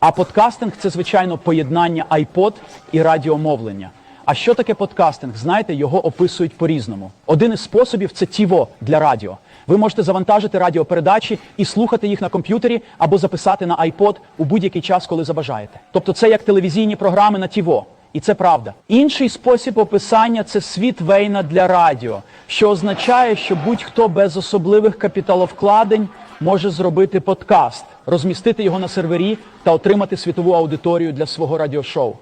А подкастинг це звичайно поєднання iPod і радіомовлення. А що таке подкастинг? Знаєте, його описують по-різному. Один із способів це TiVo для радіо. Ви можете завантажити радіопередачі і слухати їх на комп'ютері або записати на iPod у будь-який час, коли забажаєте. Тобто це як телевізійні програми на TiVo. І це правда. Інший спосіб описання це світ Вейна для радіо, що означає, що будь-хто без особливих капіталовкладень може зробити подкаст, розмістити його на сервері та отримати світову аудиторію для свого радіошоу.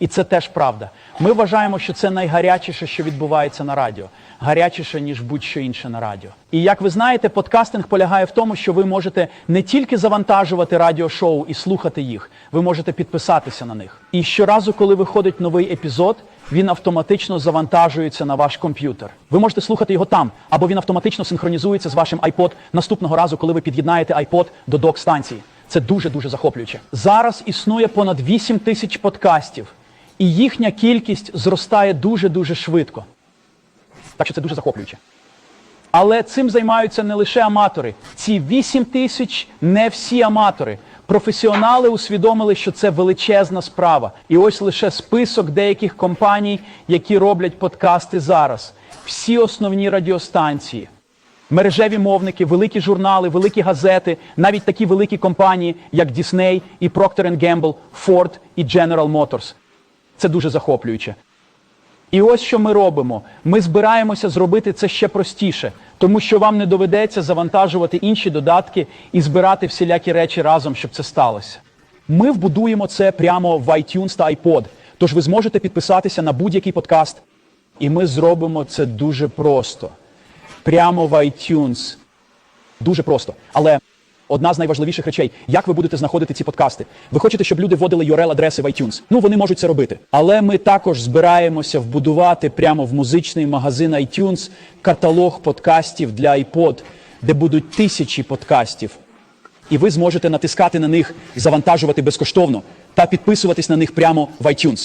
І це теж правда. Ми вважаємо, що це найгарячіше, що відбувається на радіо, гарячіше, ніж будь-що інше на радіо. І як ви знаєте, подкастинг полягає в тому, що ви можете не тільки завантажувати радіошоу і слухати їх, ви можете підписатися на них. І щоразу, коли виходить новий епізод, він автоматично завантажується на ваш комп'ютер. Ви можете слухати його там, або він автоматично синхронізується з вашим iPod наступного разу, коли ви під'єднаєте iPod до док-станції. Це дуже дуже захоплююче. Зараз існує понад 8 тисяч подкастів, і їхня кількість зростає дуже дуже швидко. Так що це дуже захоплююче. Але цим займаються не лише аматори. Ці 8 тисяч не всі аматори. Професіонали усвідомили, що це величезна справа. І ось лише список деяких компаній, які роблять подкасти зараз. Всі основні радіостанції, мережеві мовники, великі журнали, великі газети, навіть такі великі компанії, як Disney і Procter Gamble, Ford і General Motors. Це дуже захоплююче. І ось що ми робимо. Ми збираємося зробити це ще простіше, тому що вам не доведеться завантажувати інші додатки і збирати всілякі речі разом, щоб це сталося. Ми вбудуємо це прямо в iTunes та iPod, тож ви зможете підписатися на будь-який подкаст. І ми зробимо це дуже просто. Прямо в iTunes. Дуже просто. Але одна з найважливіших речей, як ви будете знаходити ці подкасти. Ви хочете, щоб люди вводили URL-адреси в iTunes? Ну, вони можуть це робити. Але ми також збираємося вбудувати прямо в музичний магазин iTunes каталог подкастів для iPod, де будуть тисячі подкастів. І ви зможете натискати на них, завантажувати безкоштовно та підписуватись на них прямо в iTunes.